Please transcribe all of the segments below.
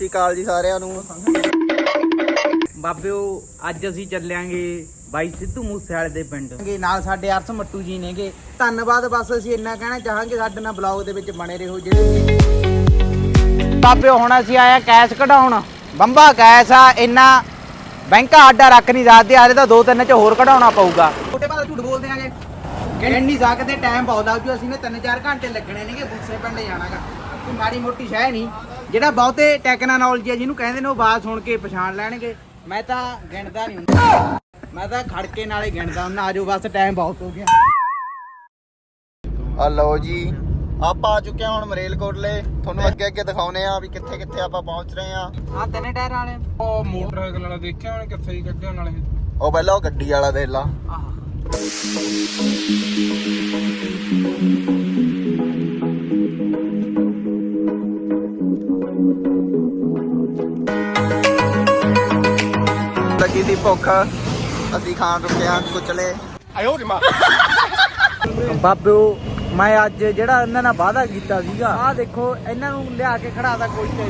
ਸ਼੍ਰੀ ਅਕਾਲ ਜੀ ਸਾਰਿਆਂ ਨੂੰ। ਬਾਬਿਓ ਅੱਜ ਅਸੀਂ ਚੱਲਿਆਂਗੇ ਬਾਈ ਸਿੱਧੂ ਮੂਸੇ ਵਾਲੇ ਦੇ ਪਿੰਡ। ਨਾਲ ਸਾਡੇ ਅਰਸ ਮੱਟੂ ਜੀ ਨੇਗੇ। ਧੰਨਵਾਦ ਬਸ ਅਸੀਂ ਇੰਨਾ ਕਹਿਣਾ ਚਾਹਾਂਗੇ ਸਾਡੇ ਨਾਲ ਬਲੌਗ ਦੇ ਵਿੱਚ ਬਣੇ ਰਹੋ ਜਿਹੜੇ ਬਾਬਿਓ ਹੁਣ ਅਸੀਂ ਆਇਆ ਕੈਸ਼ ਕਢਾਉਣ। ਬੰਬਾ ਕੈਸ਼ ਆ ਇੰਨਾ ਬੈਂਕਾਂ ਆਡਾ ਰੱਖ ਨਹੀਂ ਸਕਦੇ ਆਲੇ ਤਾਂ ਦੋ ਤਿੰਨ ਚ ਹੋਰ ਕਢਾਉਣਾ ਪਊਗਾ। ਛੋਟੇ ਬਾਲ ਝੂਠ ਬੋਲਦੇ ਆਗੇ। ਗਿਣ ਨਹੀਂ ਸਕਦੇ ਟਾਈਮ ਬਹੁਤ ਲੱਗ ਜੂ ਅਸੀਂ ਨੇ 3-4 ਘੰਟੇ ਲੱਗਣੇ ਨੇਗੇ ਬੂਸੇ ਪਿੰਡ ਜਾਣਾਗਾ ਕੋਈ ਮਾੜੀ ਮੋਟੀ ਸ਼ੈ ਨਹੀਂ। ਜਿਹੜਾ ਬਹੁਤੇ ਟੈਕਨੋਲੋਜੀ ਆ ਜਿਹਨੂੰ ਕਹਿੰਦੇ ਨੇ ਉਹ ਆਵਾਜ਼ ਸੁਣ ਕੇ ਪਛਾਣ ਲੈਣਗੇ। ਮੈਂ ਤਾਂ ਗਿਣਦਾ ਨਹੀਂ ਹੁੰਦਾ। ਮੈਂ ਤਾਂ ਖੜਕੇ ਨਾਲੇ ਗਿਣਦਾ ਹੁੰਦਾ। ਆਜੋ ਬਸ ਟਾਈਮ ਬਹੁਤ ਹੋ ਗਿਆ। ਆ ਲਓ ਜੀ। ਆਪਾਂ ਆ ਚੁੱਕੇ ਹਾਂ ਹੁਣ ਮਰੇਲਕੋਟਲੇ। ਤੁਹਾਨੂੰ ਅੱਗੇ ਅੱਗੇ ਦਿਖਾਉਨੇ ਆ ਵੀ ਕਿੱਥੇ ਕਿੱਥੇ ਆਪਾਂ ਪਹੁੰਚ ਰਹੇ ਆ ਆ ਤਿੰਨ ਟਾਇਰ ਵਾਲੇ। ਉਹ ਮੋਟਰਸਾਈਕਲ ਵਾਲਾ ਦੇਖਿਆ ਉਹਨੇ ਕਿੱਥੇ ਹੀ ਕੱਢਿਆ ਨਾਲੇ ਉਹ ਪਹਿਲਾਂ ਉਹ ਗੱਡੀ ਵਾਲਾ ਦੇਖ ਲਾ। ਆਹ। ਲੱਗੀ ਸੀ ਭੁੱਖ ਅਸੀਂ ਖਾਣ ਰੁਕੇ ਆ ਕੁਚਲੇ। ਬਾਬਿਓ ਮੈਂ ਅੱਜ ਜਿਹੜਾ ਇਹਨਾਂ ਨਾਲ ਵਾਅਦਾ ਕੀਤਾ ਸੀਗਾ ਆਹ ਦੇਖੋ ਇਹਨਾਂ ਨੂੰ ਲਿਆ ਕੇ ਖੜਾਦਾ ਕੋਈ ਤੇ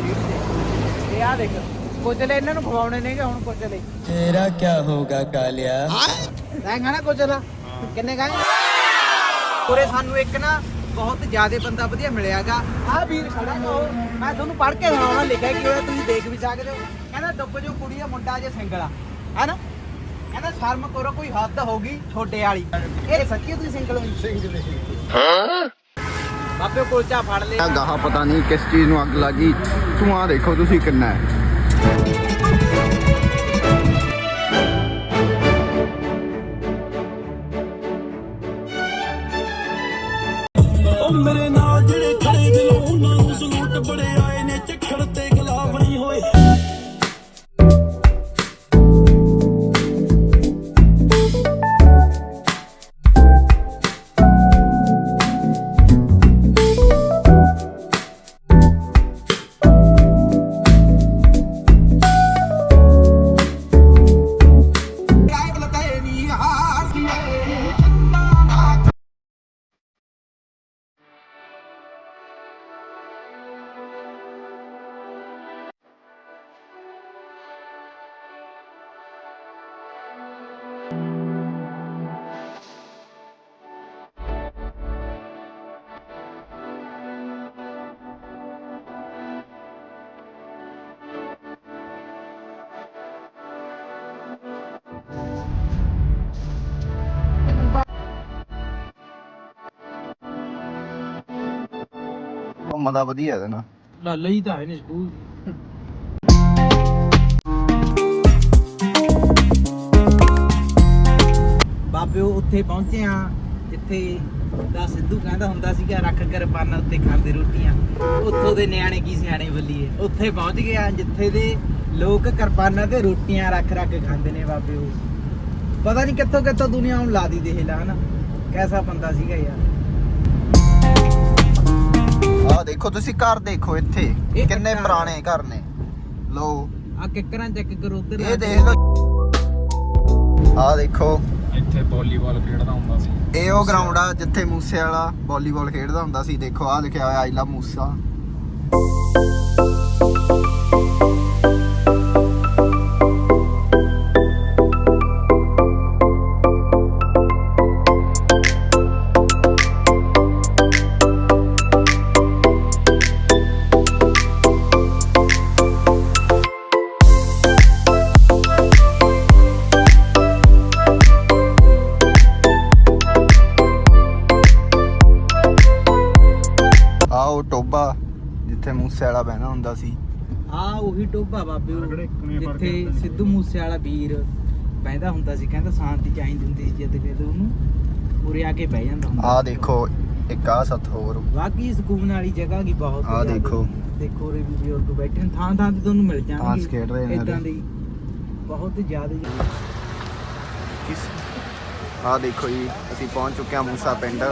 ਤੇ ਇਹ ਆਹ ਦੇਖ ਕੋਚਲੇ ਇਹਨਾਂ ਨੂੰ ਖਵਾਉਣੇ ਨੇਗੇ ਹੁਣ ਕੋਚਲੇ। ਤੇਰਾ ਕੀ ਹੋਗਾ ਕਾਲਿਆ? ਲੈਂਗਾ ਨਾ ਕੋਚਲਾ? ਕਿੰਨੇ ਗਾਏ ਉਰੇ ਸਾਨੂੰ ਇੱਕ ਨਾ ਬਹੁਤ ਜ਼ਿਆਦਾ ਬੰਦਾ ਵਧੀਆ ਮਿਲਿਆਗਾ ਆਹ ਵੀਰ ਖੜਾ ਉਹ। ਮੈਂ ਤੁਹਾਨੂੰ ਪੜ੍ਹ ਕੇ ਸੁਣਾਉਣਾ ਲਿਖਿਆ ਕਿ ਉਹ ਤੁਸੀਂ ਦੇਖ ਵੀ ਸਕਦੇ ਹੋ। ਕਹਿੰਦਾ ਡੁੱਬ ਜੋ ਕੁੜੀ ਆ ਮੁੰਡਾ ਜੇ ਸਿੰਗਲ ਆ। ਹੈਨਾ? ਕਹਿੰਦਾ ਸ਼ਰਮ ਕਰੋ, ਕੋਈ ਹੱਦ ਹੋਗੀ ਛੋਟੇ ਵਾਲੀ। ਇਹ ਸੱਚੀ ਤੁਸੀਂ ਸਿੰਗਲ ਹੋ ਸਿੰਗਲ ਬਾਬੇ ਕੁਲਚਾ ਫੜ ਆ ਗਾਹਾਂ ਪਤਾ ਨਹੀਂ ਕਿਸ ਚੀਜ਼ ਨੂੰ ਅੱਗ ਲੱਗੀ। ਧੂਆਂ ਦੇਖੋ ਤੁਸੀਂ ਕਿੰਨਾ ਹੈ। ਘੁੰਮਦਾ ਵਧੀਆ ਇਹਦੇ ਨਾਲ। ਲਾਲਾ ਹੀ ਤਾਂ ਹੈ ਨੇ ਸਕੂਲ ਬਾਬੇ ਉੱਥੇ ਪਹੁੰਚੇ ਆ ਜਿੱਥੇ ਦਾ ਸਿੱਧੂ ਕਹਿੰਦਾ ਹੁੰਦਾ ਸੀਗਾ, ਰੱਖ ਕਿਰਪਾਨਾਂ ਉੱਤੇ ਖਾਂਦੇ ਰੋਟੀਆਂ। ਉੱਥੋਂ ਦੇ ਨਿਆਣੇ ਕੀ ਸਿਆਣੇ ਬੱਲੀਏ। ਉੱਥੇ ਪਹੁੰਚ ਗਏ ਆ ਜਿੱਥੇ ਦੇ ਲੋਕ ਕਿਰਪਾਨਾਂ ਤੇ ਰੋਟੀਆਂ ਰੱਖ ਰੱਖ ਖਾਂਦੇ ਨੇ ਬਾਬੇ ਉਹ ਪਤਾ ਨਹੀਂ ਕਿੱਥੋਂ ਕਿੱਥੋਂ ਦੁਨੀਆ ਹੁਣ ਲਾ ਦੀ ਦੇਖ ਹਨਾ ਕੈਸਾ ਬੰਦਾ ਸੀਗਾ ਯਾਰ। ਆ ਦੇਖੋ ਤੁਸੀਂ ਘਰ ਦੇਖੋ ਇੱਥੇ ਇਹ ਕਿੰਨੇ। ਪੁਰਾਣੇ ਘਰ ਨੇ। ਲੋ ਆ ਕਿੱਕਰਾਂ ਚੈੱਕ ਕਰੋ ਉਧਰ ਇਹ ਦੇਖ ਲਓ। ਆ ਦੇਖੋ। ਇੱਥੇ ਵਾਲੀਬਾਲ ਖੇਡਦਾ ਹੁੰਦਾ ਸੀ। ਇਹ ਉਹ ਗਰਾਊਂਡ ਆ ਜਿੱਥੇ ਮੂਸੇ ਵਾਲਾ ਵਾਲੀਬਾਲ ਖੇਡਦਾ ਹੁੰਦਾ ਸੀ। ਦੇਖੋ ਆ ਲਿਖਿਆ ਹੋਇਆ ਆਈ ਲਵ ਮੂਸਾ। ਟੋਬਾ ਜਿੱਥੇ ਮੂਸੇ ਵਾਲਾ ਬਹਿਣਾ ਹੁੰਦਾ ਸੀ ਆ ਉਹੀ ਟੋਭਾ ਬਾਬੇ ਜਿੱਥੇ। ਸਿੱਧੂ ਮੂਸੇ ਵਾਲਾ ਵੀਰ ਬਹਿੰਦਾ ਹੁੰਦਾ ਸੀ ਕਹਿੰਦਾ ਸ਼ਾਂਤੀ ਚਾਹੀਦੀ ਹੁੰਦੀ ਸੀ ਜਦ ਕਿਤੇ ਉਹਨੂੰ ਉਰੇ ਆ ਕੇ ਬਹਿ ਜਾਂਦਾ ਹੁੰਦਾ ਆ ਦੇਖੋ ਇੱਕ ਆ ਸੱਤ ਹੋਰ ਵਾਕਈ ਸਕੂਨ ਵਾਲੀ ਜਗ੍ਹਾ ਕੀ ਬਹੁਤ ਆਹ ਜ਼ਿਆਦਾ। ਦੇਖੋ। ਦੇਖੋ ਉਰੇ ਵੀ ਬਜ਼ੁਰਗ ਬੈਠੇ ਨੇ ਥਾਂ ਥਾਂ ਤੇ ਤੁਹਾਨੂੰ ਮਿਲ ਜਾਣਗੇ ਤਾਸ਼ ਖੇਡ ਰਹੇ ਨੇ ਉਰੇ। ਦੀ ਬਹੁਤ ਜ਼ਿਆਦਾ ਆ ਦੇਖੋ ਜੀ ਅਸੀਂ ਪਹੁੰਚ ਚੁੱਕੇ ਹਾਂ ਮੂਸਾ ਪਿੰਡ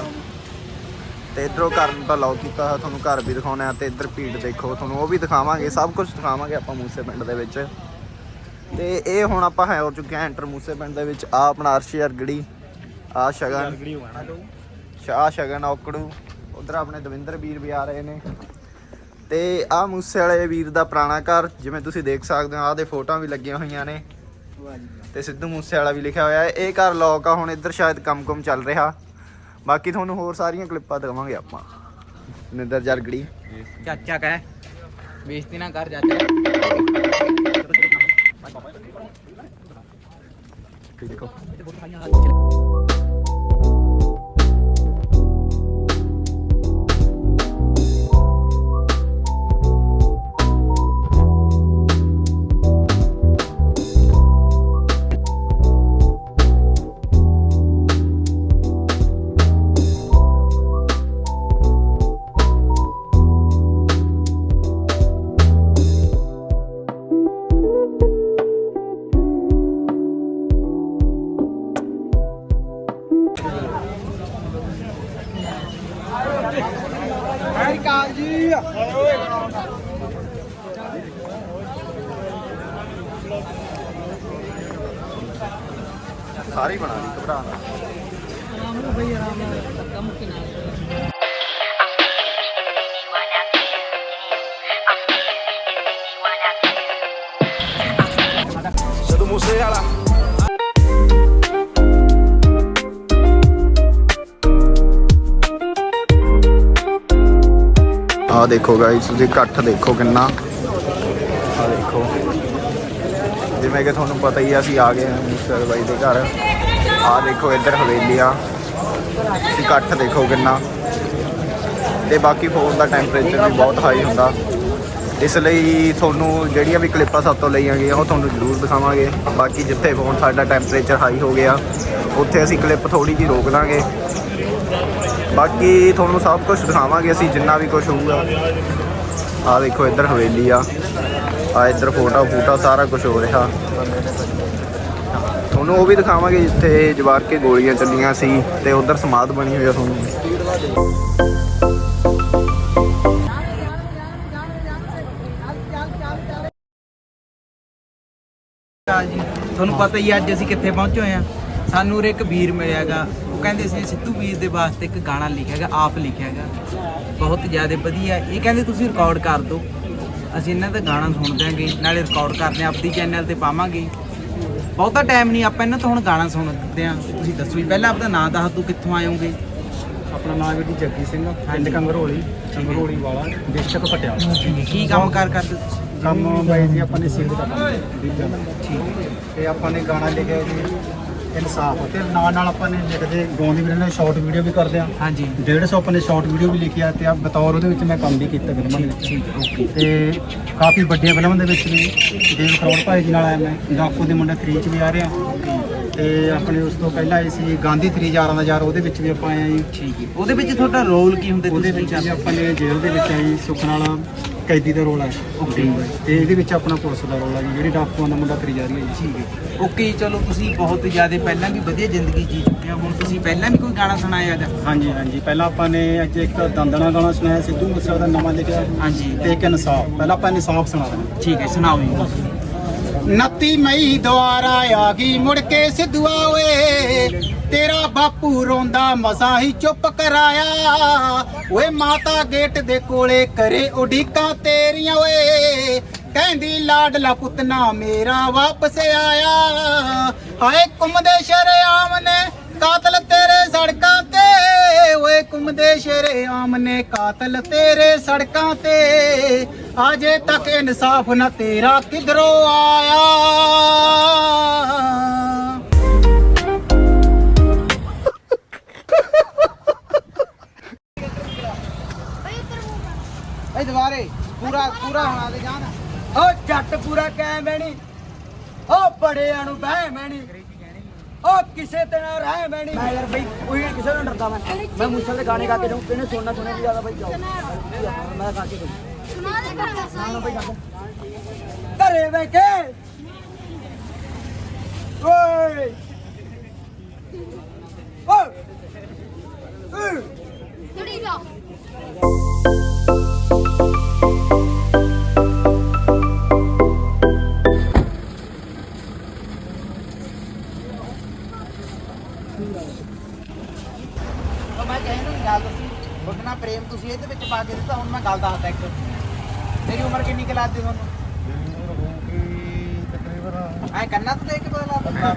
ਤੇ ਇਧਰੋਂ ਘਰ ਦਾ ਲੌਕ ਕੀਤਾ ਹੋਇਆ, ਤੁਹਾਨੂੰ ਘਰ ਵੀ ਦਿਖਾਉਣਾ ਹੈ ਤੇ ਇੱਧਰ ਭੀੜ ਦੇਖੋ, ਤੁਹਾਨੂੰ ਉਹ ਵੀ ਦਿਖਾਵਾਂਗੇ, ਸਭ ਕੁਝ ਦਿਖਾਵਾਂਗੇ ਆਪਾਂ ਮੂਸੇ ਪਿੰਡ ਦੇ ਵਿੱਚ। ਤੇ ਇਹ ਹੁਣ ਆਪਾਂ ਹੈ ਹੋ ਚੁੱਕੇ ਹਾਂ ਐਂਟਰ ਮੂਸੇ ਪਿੰਡ ਦੇ ਵਿੱਚ ਆ ਆਪਣਾ ਅਰਸ਼ੀ ਅਰਗੜੀ ਆ ਸ਼ਗਨ। ਗੜੀ ਹੋਣਾ ਸ਼ਾਹ ਸ਼ਗਨ, ਔਕੜੂ, ਉਧਰ ਆਪਣੇ ਦਵਿੰਦਰ ਵੀਰ ਵੀ ਆ ਰਹੇ ਨੇ। ਤੇ ਆ ਮੂਸੇ ਵਾਲੇ ਵੀਰ ਦਾ ਪੁਰਾਣਾ ਘਰ, ਜਿਵੇਂ ਤੁਸੀਂ ਦੇਖ ਸਕਦੇ ਹੋ, ਆਹ ਦੇ ਫੋਟੋਆਂ ਵੀ ਲੱਗੀਆਂ ਹੋਈਆਂ ਨੇ। ਤੇ ਸਿੱਧੂ ਮੂਸੇ ਵਾਲਾ ਵੀ ਲਿਖਿਆ ਹੋਇਆ ਹੈ, ਇਹ ਘਰ ਲੋਕ ਆ, ਹੁਣ ਇੱਧਰ ਸ਼ਾਇਦ ਕੰਮ-ਕੁਮ ਚੱਲ ਰਿਹਾ। ਬਾਕੀ ਤੁਹਾਨੂੰ ਹੋਰ ਸਾਰੀਆਂ ਕਲਿੱਪਾਂ ਦਿਖਾਵਾਂਗੇ ਆਪਾਂ। ਨਿੰਦਰ ਜਰਗੜੀ। ਚਾਚਾ ਕਹਿ ਬੇਇੱਜ਼ਤੀ ਨਾ ਕਰ ਚਾਚਾ। ਦੇਖੋ। ਸਾਰੇ ਹੀ ਬਣਾ ਲਈ ਘਬਰਾ ਨਾ। ਸਿੱਧੂ ਮੂਸੇ ਵਾਲਾ। ਆਹ ਦੇਖੋ ਗਾਇਸ ਤੁਸੀਂ ਇਕੱਠ ਦੇਖੋ ਕਿੰਨਾ। ਆਹ ਦੇਖੋ। ਜਿਵੇਂ ਕਿ ਤੁਹਾਨੂੰ ਪਤਾ ਹੀ ਆ ਅਸੀਂ ਆ ਗਏ ਹਾਂ ਮਿਸਟਰ ਬਾਈ ਦੇ ਘਰ। ਆਹ ਦੇਖੋ ਇੱਧਰ ਹਵੇਲੀ ਆ। ਇਕੱਠ ਦੇਖੋ ਕਿੰਨਾ। ਤੇ ਬਾਕੀ ਫੋਨ ਦਾ ਟੈਂਪਰੇਚਰ ਵੀ ਬਹੁਤ ਹਾਈ ਹੁੰਦਾ। ਇਸ ਲਈ ਤੁਹਾਨੂੰ ਜਿਹੜੀਆਂ ਵੀ ਕਲਿੱਪਾਂ ਸਭ ਤੋਂ ਲਈਆਂ ਗਈਆਂ, ਉਹ ਤੁਹਾਨੂੰ ਜ਼ਰੂਰ ਦਿਖਾਵਾਂਗੇ। ਬਾਕੀ ਜਿੱਥੇ ਫੋਨ ਸਾਡਾ ਟੈਂਪਰੇਚਰ ਹਾਈ ਹੋ ਗਿਆ, ਉੱਥੇ ਅਸੀਂ ਕਲਿੱਪ ਥੋੜੀ ਜਿਹੀ ਰੋਕ ਦਾਂਗੇ ਬਾਕੀ ਤੁਹਾਨੂੰ ਸਭ ਕੁਝ ਦਿਖਾਵਾਂਗੇ ਅਸੀਂ, ਜਿੰਨਾ ਵੀ ਕੁਝ ਹੋਊਗਾ। ਆਹ ਦੇਖੋ ਇੱਧਰ ਹਵੇਲੀ ਆ। ਆ ਇੱਧਰ ਫੋਟੋ ਫੂਟਾ ਸਾਰਾ ਕੁਝ ਹੋ ਰਿਹਾ। ਤੁਹਾਨੂੰ ਉਹ ਵੀ ਦਿਖਾਵਾਂਗੇ ਜਿੱਥੇ ਜਵਾਰ ਕੇ ਗੋਲੀਆਂ ਚੱਲੀਆਂ ਸੀ ਤੇ ਉਧਰ ਸਮਾਧ ਬਣੀ ਹੋਈ ਆ ਤੁਹਾਨੂੰ। ਜੀ ਤੁਹਾਨੂੰ ਪਤਾ ਹੀ ਅੱਜ ਅਸੀਂ ਕਿੱਥੇ ਪਹੁੰਚੇ ਹੋਏ ਆ। ਸਾਨੂੰ ਉਰੇ ਇੱਕ ਵੀਰ ਮਿਲਿਆਗਾ ਉਹ ਕਹਿੰਦੇ ਸੀ, ਸਿੱਧੂ ਵੀਰ ਦੇ ਵਾਸਤੇ ਇੱਕ ਗਾਣਾ ਲਿਖਿਆਗਾ ਆਪ ਲਿਖਿਆਗਾ ਬਹੁਤ ਜ਼ਿਆਦਾ ਵਧੀਆ। ਇਹ ਕਹਿੰਦੇ, ਤੁਸੀਂ ਰਿਕਾਰਡ ਕਰ ਦਿਓ। ਅਸੀਂ ਇਹਨਾਂ ਦਾ ਗਾਣਾ ਸੁਣ ਦਿਆਂਗੇ ਨਾਲੇ ਰਿਕਾਰਡ ਕਰਦੇ ਹਾਂ ਆਪਣੀ ਚੈਨਲ ਤੇ ਪਾਵਾਂਗੇ। ਬਹੁਤਾ ਟਾਈਮ ਨਹੀਂ ਆਪਾਂ ਇਹਨਾਂ ਤੋਂ ਹੁਣ ਗਾਣਾ ਸੁਣਦੇ ਆ ਤੁਸੀਂ ਦੱਸੋ ਜੀ ਪਹਿਲਾਂ ਆਪਦਾ ਨਾਮ ਦੱਸ ਦਿਓ ਕਿੱਥੋਂ ਆਏ ਹੋਗੇ? ਆਪਣਾ ਨਾਮ ਹੈ ਜੀ ਜੱਗੀ ਸਿੰਘ ਪਿੰਡ ਕੰਗਰੋਲੀ ਕੰਗਰੋਲੀ ਵਾਲਾ ਡਿਸਟ੍ਰਿਕਟ ਪਟਿਆਲਾ। ਕੀ ਕੰਮ ਕਾਰ ਕਰਦੇ ਤੁਸੀਂ? ਕੰਮ ਬਾਈ ਜੀ ਆਪਾਂ ਨੇ ਸਿੰਗ ਦਾ ਕੰਮ ਤੇ ਆਪਾਂ ਨੇ ਗਾਣਾ ਲਿਖਿਆ ਜੀ। ਇਨਸਾਫ ਤੇ ਨਾਲ ਨਾਲ ਆਪਾਂ ਨੇ ਲਿਖਦੇ ਗਾਉਂਦੇ ਵੀ ਰਹਿੰਦੇ ਸ਼ਾਰਟ ਵੀਡੀਓ ਵੀ ਕਰਦੇ ਆ। ਹਾਂਜੀ। 150 ਆਪਾਂ ਨੇ ਸ਼ਾਰਟ ਵੀਡੀਓ ਵੀ ਲਿਖਿਆ ਤੇ ਆ ਬਤੌਰ ਉਹਦੇ ਵਿੱਚ ਮੈਂ ਕੰਮ ਵੀ ਕੀਤਾ ਫਿਲਮਾਂ ਦੇ ਵਿੱਚ। ਤੇ ਕਾਫੀ ਵੱਡੀਆਂ ਫਿਲਮਾਂ ਦੇ ਵਿੱਚ ਵੀ ਦੇਵ ਕਰੋੜ ਭਾਈ ਜੀ ਨਾਲ ਆਇਆ ਮੈਂ। ਡਾਕੂ ਦੇ ਮੁੰਡੇ 3 ਚ ਵੀ ਆ ਰਿਹਾ। ਤੇ ਆਪਣੇ ਉਸ ਤੋਂ ਪਹਿਲਾਂ ਆਈ ਸੀ ਗਾਂਧੀ 3 ਯਾਰਾਂ ਦਾ ਯਾਰ ਉਹਦੇ ਵਿੱਚ ਵੀ ਆਪਾਂ ਆਏ ਆ ਜੀ। ਠੀਕ ਹੈ। ਉਹਦੇ ਵਿੱਚ ਤੁਹਾਡਾ ਰੋਲ ਕੀ ਹੁੰਦਾ ਉਹਦੇ ਵਿੱਚ ਆਪਾਂ ਨੇ ਜੇਲ੍ਹ ਦੇ ਵਿੱਚ ਆਈ ਸੁੱਖ ਨਾਲ। ਕੈਦੀ ਦਾ ਰੋਲ ਹੈ ਓਕੇ ਤੇ ਇਹਦੇ ਵਿੱਚ ਆਪਣਾ ਪੁਲਿਸ ਦਾ ਰੋਲ ਹੈ ਜੀ ਜਿਹੜੀ ਡਾਕੂਆਂ ਦਾ ਮੁੰਡਾ ਤਰੀ ਜਾ ਰਹੀ ਹੈ ਜੀ। ਠੀਕ ਹੈ। ਓਕੇ ਚਲੋ ਤੁਸੀਂ ਬਹੁਤ ਜ਼ਿਆਦਾ ਪਹਿਲਾਂ ਵੀ ਵਧੀਆ ਜ਼ਿੰਦਗੀ ਜੀ ਚੁੱਕੇ ਹੋ। ਹੁਣ ਤੁਸੀਂ ਪਹਿਲਾਂ ਵੀ ਕੋਈ ਗਾਣਾ ਸੁਣਾਇਆ ਜਾਂ? ਹਾਂਜੀ ਹਾਂਜੀ। ਪਹਿਲਾਂ ਆਪਾਂ ਨੇ ਅੱਜ ਇੱਕ ਦੰਦਣਾ ਗਾਣਾ ਸੁਣਾਇਆ ਸਿੱਧੂ ਮੂਸੇ ਦਾ ਨਵਾਂ ਲਿਖਿਆ। ਹਾਂਜੀ। ਤੇ ਇੱਕ ਇਨਸਾਫ। ਪਹਿਲਾਂ ਆਪਾਂ ਇਨਸਾਫ ਸੁਣਾ ਦਿੰਦੇ ਠੀਕ ਹੈ ਸੁਣਾਓ ਜੀ। 29 ਮਈ ਦੁਆਰਾ ਆ ਗਈ ਮੁੜ ਕੇ ਸਿੱਧੂਆ ਓਏ। ਤੇਰਾ ਬਾਪੂ ਰੋਂਦਾ, ਮਸਾਂ ਹੀ ਚੁੱਪ ਕਰਾਇਆ। ਓਏ ਮਾਤਾ ਗੇਟ ਦੇ ਕੋਲੇ ਕਰੇ ਉਡੀਕਾਂ ਤੇਰੀਆਂ, ਓਏ। ਕਹਿੰਦੀ, ਲਾਡਲਾ ਪੁੱਤਨਾ ਮੇਰਾ ਵਾਪਸ ਆਇਆ। ਹਾਏ ਕੁੰਮਦੇ ਸ਼ਰੇਆਮ ਨੇ ਕਾਤਲ ਤੇਰੇ ਸੜਕਾਂ ਤੇ। ਓਏ ਕੁੰਮਦੇ ਸ਼ਰੇਆਮ ਨੇ ਕਾਤਲ ਤੇਰੇ ਸੜਕਾਂ ਤੇ। ਅਜੇ ਤੱਕ ਇਨਸਾਫ ਨਾ ਤੇਰਾ ਕਿਧਰੋਂ ਆਇਆ। ਏ ਦੁਬਾਰੇ ਪੂਰਾ ਪੂਰਾ ਹੋਣਾ ਤੇ ਜਾਨ। ਓ ਜੱਟ ਪੂਰਾ ਕਹਿ ਮੈਣੀ ਓ ਬੜਿਆਂ ਨੂੰ ਬਹਿ ਮੈਣੀ ਓ ਕਿਸੇ ਤੇ ਨਾ ਰਹਿ ਮੈਣੀ ਮੈਂ ਯਾਰ ਬਈ ਕੋਈ ਕਿਸੇ ਨੂੰ ਡਰਦਾ ਮੈਂ। ਮੈਂ ਮੂਸਲ ਦੇ ਗਾਣੇ ਗਾ ਕੇ ਜਾਉਂ ਕਿਹਨੇ ਸੁਣਨਾ ਸੁਣਿਆ ਨਹੀਂ ਜ਼ਿਆਦਾ ਬਈ ਜਾਓ। ਮੈਂ ਗਾ ਕੇ ਜਾਊਂ। ਸੁਣਾ ਦੇ ਕਰਦਾ ਸਾਈ ਘਰੇ ਬੈਠੇ ਓਏ। ਓ। ਓਏ ਜੜੀ ਤਾਂ ਮੈਂ ਕਹਿੰਦਾ ਗੱਲ ਤੁਸੀਂ ਤੁਹਾਡੇ ਨਾਲ ਪ੍ਰੇਮ ਤੁਸੀਂ ਇਹਦੇ ਵਿੱਚ ਪਾ ਕੇ ਦਿੱਤਾ ਹੁਣ ਮੈਂ ਗੱਲ ਦੱਸਦਾ ਇੱਕ। ਮੇਰੀ ਉਮਰ ਕਿੰਨੀ ਕੁ ਲੱਗਦੀ ਤੁਹਾਨੂੰ? ਐ ਕੰਨਾਂ ਤੋਂ ਦੇਖ ਕੇ ਪਤਾ ਲੱਗਦਾ।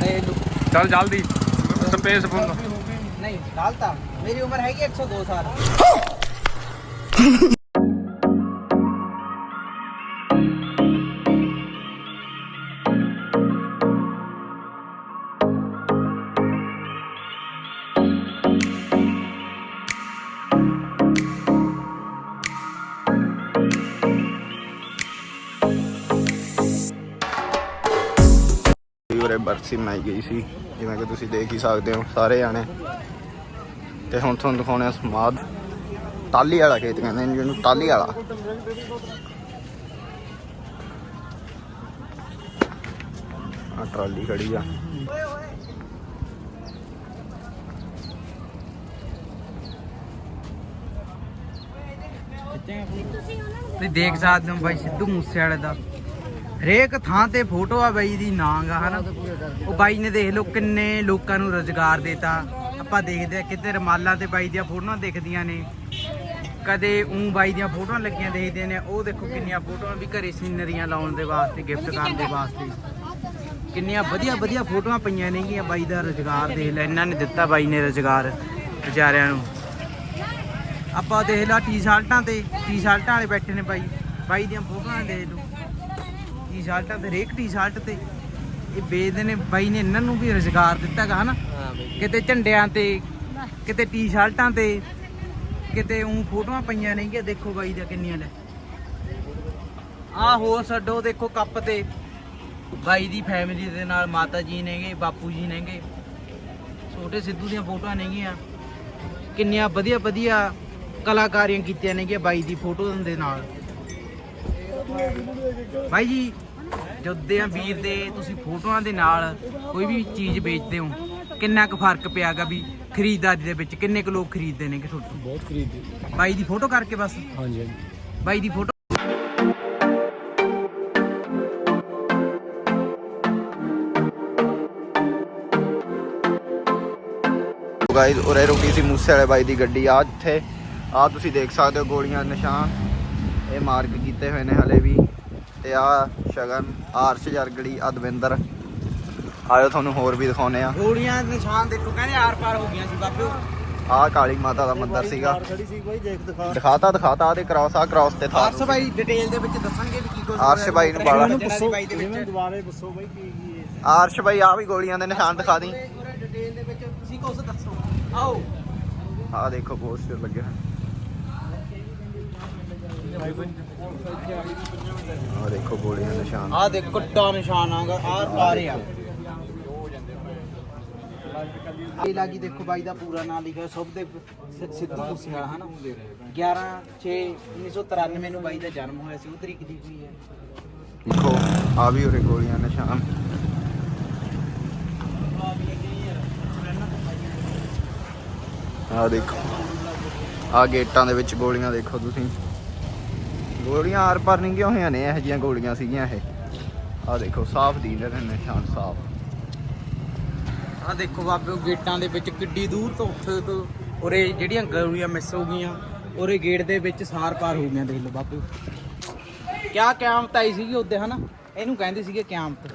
ਨਹੀਂ ਲੁ- ਚੱਲ ਜਲਦੀ ਸਪੇਸ ਫੁੱਲ। ਨਹੀਂ ਗਲਤ ਆ ਮੇਰੀ ਉਮਰ ਹੈਗੀ 102 ਸਾਲ। ਵੀਰੇ ਬਰਸੀ ਗਈ ਸੀ, ਜਿਵੇਂ ਕਿ ਤੁਸੀਂ ਦੇਖ ਹੀ ਸਕਦੇ ਹੋ, ਸਾਰੇ ਜਾਣੇ। ਤੇ ਹੁਣ ਤੁਹਾਨੂੰ ਦਿਖਾਉਣੇ ਆ ਸਮਾਦ। ਟਾਲੀ ਵਾਲਾ ਖੇਤ ਕਹਿੰਦੇ ਨੇ, ਜਿਹਨੂੰ ਟਾਲੀ ਵਾਲਾ। ਆ ਟਰਾਲੀ ਖੜੀ ਆ। ਤੁਸੀਂ ਦੇਖ ਸਕਦੇ ਹੋ ਬਾਈ ਸਿੱਧੂ ਮੂਸੇ ਵਾਲੇ ਦਾ। ਹਰੇਕ ਥਾਂ ਤੇ ਫੋਟੋ ਆ ਬਾਈ ਦੀ ਨਾਂਗ ਆ ਹਨਾ? ਉਹ ਬਾਈ ਨੇ ਦੇਖ ਲਓ ਕਿੰਨੇ ਲੋਕਾਂ ਨੂੰ ਰੋਜ਼ਗਾਰ ਦਿੱਤਾ। ਆਪਾਂ ਦੇਖਦੇ ਆ ਕਿਤੇ ਰਮਾਲਾਂ ਤੇ ਬਾਈ ਦੀਆਂ ਫੋਟੋਆਂ ਦਿਖਦੀਆਂ ਨੇ। ਕਦੇ ਉਂ ਬਾਈ ਦੀਆਂ ਫੋਟੋਆਂ ਲੱਗੀਆਂ ਦੇਖਦੇ ਨੇ ਉਹ ਦੇਖੋ ਕਿੰਨੀਆਂ ਫੋਟੋਆਂ ਵੀ ਘਰੇ ਸੀਨਰੀਆਂ ਲਾਉਣ ਦੇ ਵਾਸਤੇ ਗਿਫਟ ਕਰਨ ਦੇ ਵਾਸਤੇ। ਕਿੰਨੀਆਂ ਵਧੀਆ ਵਧੀਆ ਫੋਟੋਆਂ ਪਈਆਂ ਨੇਗੀਆਂ ਬਾਈ ਦਾ ਰੋਜ਼ਗਾਰ ਦੇਖ ਲੈ ਇਹਨਾਂ ਨੇ ਦਿੱਤਾ ਬਾਈ ਨੇ ਰੋਜ਼ਗਾਰ ਵਿਚਾਰਿਆਂ ਨੂੰ। ਆਪਾਂ ਦੇਖ ਲਾ ਟੀ-ਸ਼ਰਟਾਂ ਤੇ ਟੀ-ਸ਼ਰਟਾਂ ਵਾਲੇ ਬੈਠੇ ਨੇ ਬਾਈ ਬਾਈ ਦੀਆਂ ਫੋਟੋਆਂ ਦੇਖ ਲਓ। ਟੀ-ਸ਼ਰਟਾਂ ਤੇ ਹਰੇਕ ਟੀ-ਸ਼ਰਟ ਤੇ ਇਹ ਵੇਚਦੇ ਨੇ ਬਾਈ ਨੇ ਇਹਨਾਂ ਨੂੰ ਵੀ ਰੁਜ਼ਗਾਰ ਦਿੱਤਾ ਹੈਗਾ ਹਨਾ? ਕਿਤੇ ਝੰਡਿਆਂ ਤੇ ਕਿਤੇ ਟੀ-ਸ਼ਰਟਾਂ ਤੇ ਕਿਤੇ ਉਂ ਫੋਟੋਆਂ ਪਈਆਂ ਨੇਗੀਆਂ ਦੇਖੋ ਬਾਈ ਦੀਆਂ ਕਿੰਨੀਆਂ ਲੈ ਆ ਹੋਰ ਛੱਡੋ ਦੇਖੋ ਕੱਪ ਤੇ। ਬਾਈ ਦੀ ਫੈਮਿਲੀ ਦੇ ਨਾਲ ਮਾਤਾ ਜੀ ਨੇਗੇ ਬਾਪੂ ਜੀ ਨੇਗੇ ਛੋਟੇ ਸਿੱਧੂ ਦੀਆਂ ਫੋਟੋਆਂ ਨੇਗੀਆਂ ਕਿੰਨੀਆਂ ਵਧੀਆ ਵਧੀਆ ਕਲਾਕਾਰੀਆਂ ਕੀਤੀਆਂ ਨੇਗੀਆਂ ਬਾਈ ਦੀ ਫੋਟੋ ਦੇ ਨਾਲ। ਬਾਈ ਜੀ ਜੁੱਦੇ ਆ ਵੀਰ ਦੇ ਤੁਸੀਂ ਫੋਟੋਆਂ ਦੇ ਨਾਲ ਕੋਈ ਵੀ ਚੀਜ਼ ਵੇਚਦੇ ਹੋ ਕਿੰਨਾ ਕੁ ਫ਼ਰਕ ਪਿਆਗਾ ਵੀ ਖਰੀਦਦਾਰੀ ਦੇ ਵਿੱਚ ਕਿੰਨੇ ਕੁ ਲੋਕ ਖਰੀਦਦੇ ਨੇ ਕਿ ਤੁਹਾਡੇ ਬਹੁਤ ਖਰੀਦੀ ਬਾਈ ਦੀ ਫੋਟੋ ਕਰਕੇ ਬਸ? ਹਾਂਜੀ ਹਾਂਜੀ। ਬਾਈ ਦੀ ਫੋਟੋ? ਗਾਇਸ ਉਰੇ ਰੁਕੀ ਸੀ ਮੂਸੇ ਵਾਲੇ ਬਾਈ ਦੀ ਗੱਡੀ ਆ ਇੱਥੇ ਆ ਤੁਸੀਂ ਦੇਖ ਸਕਦੇ ਹੋ ਗੋਲੀਆਂ ਨਿਸ਼ਾਨ। ਇਹ ਮਾਰਕ ਕੀਤੇ ਹੋਏ ਨੇ ਹਲੇ ਵੀ। ਤੇ ਆ ਸ਼ਗਨ ਆਰਸ਼ ਜਰਗੜੀ ਅਦਵਿੰਦਰ ਆਇਓ ਤੁਹਾਨੂੰ ਹੋਰ ਵੀ ਦਿਖਾਉਨੇ ਆ ਗੋਲੀਆਂ ਦੇ ਨਿਸ਼ਾਨ ਦੇਖੋ ਕਹਿੰਦੇ ਆਰ ਪਾਰ ਹੋ ਗਈਆਂ ਸੀ ਬਾਬਿਓ ਆ ਕਾਲੀ ਮਾਤਾ ਦਾ ਮੰਦਿਰ ਸੀਗਾ ਖੜੀ ਸੀ ਬਾਈ ਦੇਖ ਦਿਖਾ ਦਿਖਾਤਾ ਦਿਖਾਤਾ ਆਦੇ ਕ੍ਰਾਸ ਆ ਕ੍ਰਾਸ ਤੇ ਥਾ ਅਰਸ਼ ਬਾਈ ਡਿਟੇਲ ਦੇ ਵਿੱਚ ਦੱਸਣਗੇ ਵੀ ਕੀ ਕੁਝ ਅਰਸ਼ ਬਾਈ ਨੂੰ ਬਾਲਾ- ਬਾਈ ਦੇ ਵਿੱਚ ਦੁਬਾਰੇ ਦੱਸੋ ਬਾਈ ਕੀ ਕੀ ਹੈ ਆਰਸ਼ ਬਾਈ ਆ ਵੀ ਗੋਲੀਆਂ ਦੇ ਨਿਸ਼ਾਨ ਦਿਖਾ ਦੀ ਡਿਟੇਲ ਦੇ ਵਿੱਚ ਤੁਸੀਂ ਕੁਝ ਦੱਸੋ ਆਓ ਆ ਦੇਖੋ ਪੋਸਟਰ ਲੱਗੇ ਹੋਏ ਆ ਦੇਖੋ ਗੋਲੀਆਂ ਦੇ ਨਿਸ਼ਾਨ। ਆ ਦੇਖ ਕੱਟਾ ਨਿਸ਼ਾਨ ਆਗਾ ਆਰ ਪਾਰ ਆ ਇਹ ਲਾਗੀ ਦੇਖੋ ਬਾਈ ਦਾ ਪੂਰਾ ਨਾਮ ਲਿਖਿਆ ਸੁਭ ਦੇ ਸਿ- ਸਿੱਧੂ ਮੂਸੇ ਵਾਲਾ ਹਨਾ 11 6 1993 ਨੂੰ ਬਾਈ ਦਾ ਜਨਮ ਹੋਇਆ ਸੀ ਉਹ ਤਰੀਕ ਦੀ ਹੋਈ ਹੈ। ਦੇਖੋ ਆ ਵੀ ਉਰੇ ਗੋਲੀਆਂ ਦੇ ਨਿਸ਼ਾਨ। ਆ ਦੇਖੋ ਆ ਗੇਟਾਂ ਦੇ ਵਿੱਚ ਗੋਲੀਆਂ ਦੇਖੋ ਤੁਸੀਂ। ਗੋਲੀਆਂ ਆਰ ਪਾਰ ਨਹੀਂ ਗਈਆਂ ਹੋਈਆਂ ਨੇ, ਇਹੋ ਜਿਹੀਆਂ ਗੋਲੀਆਂ ਸੀਗੀਆਂ ਇਹ। ਆ ਦੇਖੋ, ਸਾਫ਼ ਦੀਨ ਨੇ, ਨਿਸ਼ਾਨ ਸਾਫ਼। ਆ ਦੇਖੋ ਬਾਬੇ ਗੇਟਾਂ ਦੇ ਵਿੱਚ ਕਿੱਡੀ ਦੂਰ ਤੋਂ ਉੱਥੇ ਤੋਂ ਉਰੇ ਜਿਹੜੀਆਂ ਗੋਲੀਆਂ ਮਿਸ ਹੋ ਗਈਆਂ, ਉਰੇ ਗੇਟ ਦੇ ਵਿੱਚ ਸਾਰ ਪਾਰ ਹੋ ਗਈਆਂ, ਦੇਖ ਲਓ ਬਾਬੇ। ਕਿਆ ਕਿਆਮਤ ਆਈ ਸੀਗੀ ਉੱਤੇ ਹਨਾ? ਇਹਨੂੰ ਕਹਿੰਦੇ ਸੀਗੇ ਕਿਆਮਤ।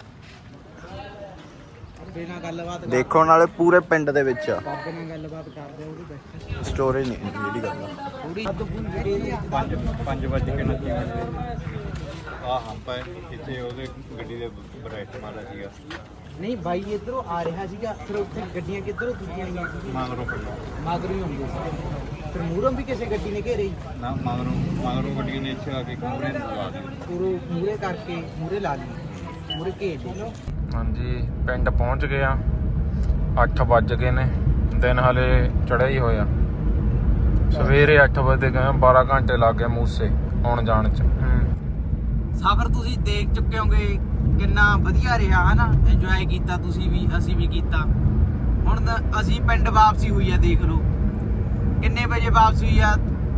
ਬਿਨਾਂ ਗੱਲਬਾਤ ਦੇਖੋ ਨਾਲੇ ਪੂਰੇ ਪਿੰਡ ਦੇ ਵਿੱਚ ਆ। ਬਾਬੇ ਨਾਲ ਗੱਲਬਾਤ ਕਰਦੇ ਉਹਦੇ ਬੈਠੇ ਸਟੋਰੇਜ ਨਹੀਂ ਜਿਹੜੀ ਗੱਲ ਆ। ਪੂਰੀ ਆ। 5 ਵਜੇ ਕੇ 29 ਮਿੰਟ ਆ ਹੰਪਾ ਇੱਥੇ ਉਹਦੇ ਗੱਡੀ ਦੇ ਬ੍ਰੇਕ ਮਾਰਿਆ ਸੀਗਾ। ਨਹੀਂ ਬਾਈ ਇਧਰੋਂ ਆ ਰਿਹਾ ਸੀਗਾ ਫਿਰ ਉੱਥੇ ਗੱਡੀਆਂ ਕਿੱਧਰੋਂ ਦੂਜੀਆਂ ਆਈਆਂ ਸੀ? ਮਗਰੋਂ ਖੜਨਾ ਮਗਰੋਂ ਹੀ ਹੁੰਦੇ ਸੀ। ਫਿਰ ਮੂਹਰੋਂ ਵੀ ਕਿਸੇ ਗੱਡੀ ਨੇ ਘੇਰੇ ਨਾ ਮਗਰੋਂ ਮਗਰੋਂ ਗੱਡੀ ਨੇ ਇੱਥੇ ਆ ਕੇ ਕੰਪਨੀ ਨੂੰ ਲਵਾ ਦਿੱਤੀ। ਪੂਰੋ ਮੂਹਰੇ ਕਰਕੇ ਮੂਹਰੇ ਲਾ ਲਈ ਮੂਹਰੇ ਘੇਰ ਲਈ ਹਾਂਜੀ, ਪਿੰਡ ਪਹੁੰਚ ਗਏ ਆ 8 ਵੱਜ ਗਏ ਨੇ। ਦਿਨ ਹਲੇ ਚੜਿਆ ਹੀ ਹੋਇਆ। ਸਵੇਰੇ 8 ਵਜੇ ਗਏ 12 ਘੰਟੇ ਲੱਗ ਗਏ ਮੂਸੇ ਆਉਣ ਜਾਣ ਚ। ਸਫ਼ਰ ਤੁਸੀਂ ਦੇਖ ਚੁੱਕੇ ਹੋਗੇ, ਕਿੰਨਾ ਵਧੀਆ ਰਿਹਾ, ਹਨਾ? ਇੰਜੋਏ ਕੀਤਾ ਤੁਸੀਂ ਵੀ, ਅਸੀਂ ਵੀ ਕੀਤਾ। ਹੁਣ ਅਸੀਂ ਪਿੰਡ ਵਾਪਸੀ ਹੋਈ ਆ, ਦੇਖ ਲਓ। ਕਿੰਨੇ ਵਜੇ ਵਾਪਸੀ ਹੋਈ ਆ?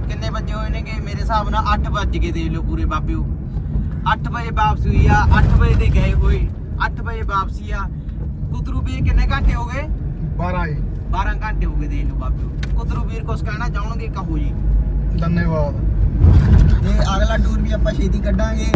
ਕਿੰਨੇ ਵਜੇ ਹੋਏ ਨੇਗੇ ਮੇਰੇ ਹਿਸਾਬ ਨਾਲ 8 ਵੱਜ ਗਏ, ਦੇਖ ਲਓ ਪੂਰੇ ਬਾਬਿਓ। 8 ਵਜੇ ਵਾਪਸੀ ਹੋਈ ਆ 8 ਵਜੇ ਦੇ ਗਏ ਹੋਏ। 8 ਵਜੇ ਵਾਪਸੀ ਆ। ਕੁਦਰੂ ਵੀ ਕਿੰਨੇ ਘੰਟੇ ਹੋ ਗਏ? 12 ਜੀ। 12 ਘੰਟੇ ਹੋ ਗਏ ਦੇਖ ਲਓ ਬਾਬਿਓ ਕੁਦਰੂ ਵੀਰ ਕੁਛ ਕਹਿਣਾ ਚਾਹਣਗੇ ਕਹੋ ਜੀ। ਧੰਨਵਾਦ। ਤੇ ਅਗਲਾ ਟੂਰ ਵੀ ਆਪਾਂ ਛੇਤੀ ਕੱਢਾਂਗੇ।